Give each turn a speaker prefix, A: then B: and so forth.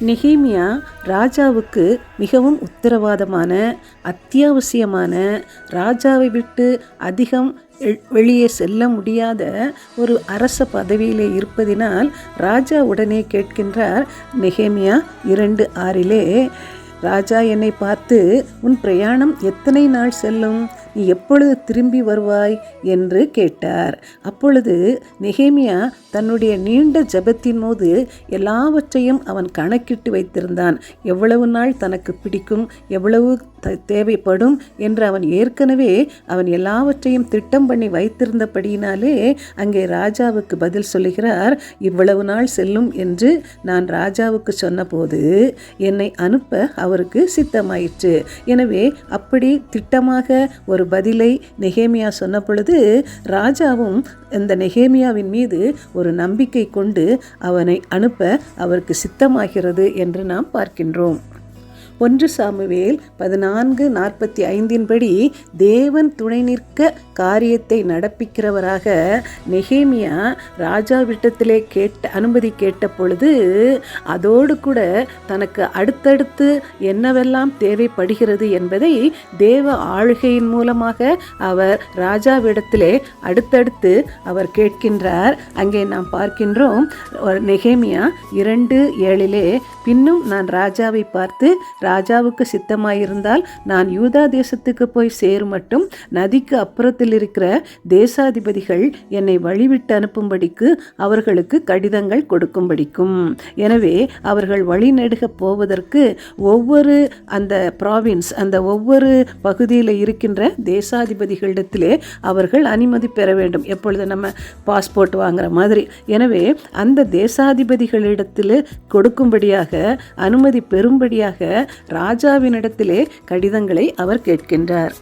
A: நெஹேமியா ராஜாவுக்கு மிகவும் உத்தரவாதமான அத்தியாவசியமான ராஜாவை விட்டு அதிகம் வெளியே செல்ல முடியாத ஒரு அரச பதவியிலே இருப்பதினால் ராஜா உடனே கேட்கின்றார் நெஹேமியா இரண்டு ஆறிலே ராஜா என்னை பார்த்து உன் பிரயாணம் எத்தனை நாள் செல்லும்? நீ எப்பொழுது திரும்பி வருவாய் என்று கேட்டார். அப்பொழுது நெகேமியா தன்னுடைய நீண்ட ஜெபத்தின் போது எல்லாவற்றையும் அவன் கணக்கிட்டு வைத்திருந்தான். எவ்வளவு நாள் தனக்கு பிடிக்கும் எவ்வளவு தேவைப்படும் என்று அவன் ஏற்கனவே அவன் எல்லாவற்றையும் திட்டம் பண்ணி வைத்திருந்தபடியினாலே அங்கே ராஜாவுக்கு பதில் சொல்லுகிறார் இவ்வளவு நாள் செல்லும் என்று நான் ராஜாவுக்கு சொன்னபோது என்னை அனுப்ப அவருக்கு சித்தமாயிற்று. எனவே அப்படி திட்டமாக ஒரு பதிலை நெகேமியா சொன்ன பொழுது ராஜாவும் இந்த நெகேமியாவின் மீது ஒரு நம்பிக்கை கொண்டு அவனை அனுப்ப அவருக்கு சித்தமாகிறது என்று நாம் பார்க்கின்றோம். ஒன்று சாமுவேல் பதினான்கு நாற்பத்தி ஐந்தின்படி தேவன் துணை நிற்க காரியத்தை நடப்பிக்கிறவராக நெகேமியா ராஜாவிட்டத்திலே கேட்ட அனுமதி கேட்ட பொழுது அதோடு கூட தனக்கு அடுத்தடுத்து என்னவெல்லாம் தேவைப்படுகிறது என்பதை தேவ ஆளுகையின் மூலமாக அவர் ராஜாவிடத்திலே அடுத்தடுத்து அவர் கேட்கின்றார். அங்கே நாம் பார்க்கின்றோம் நெகேமியா இரண்டு ஏழிலே பின்னும் நான் ராஜாவை பார்த்து ராஜாவுக்கு சித்தமாயிருந்தால் நான் யூதா தேசத்துக்கு போய் சேரும் மட்டும் நதிக்கு அப்புறத்தில் இருக்கிற தேசாதிபதிகள் என்னை வழிவிட்டு அனுப்பும்படிக்கு அவர்களுக்கு கடிதங்கள் கொடுக்கும்படிக்கும். எனவே அவர்கள் வழிநெடுக போவதற்கு ஒவ்வொரு அந்த ப்ராவின்ஸ் அந்த ஒவ்வொரு பகுதியில் இருக்கின்ற தேசாதிபதிகளிடத்திலே அவர்கள் அனுமதி பெற வேண்டும். எப்பொழுது நம்ம பாஸ்போர்ட் வாங்குற மாதிரி. எனவே அந்த தேசாதிபதிகளிடத்தில் கொடுக்கும்படியாக அனுமதி பெறும்படியாக ராஜாவினிடத்திலே கடிதங்களை அவர் கேட்கின்றார்.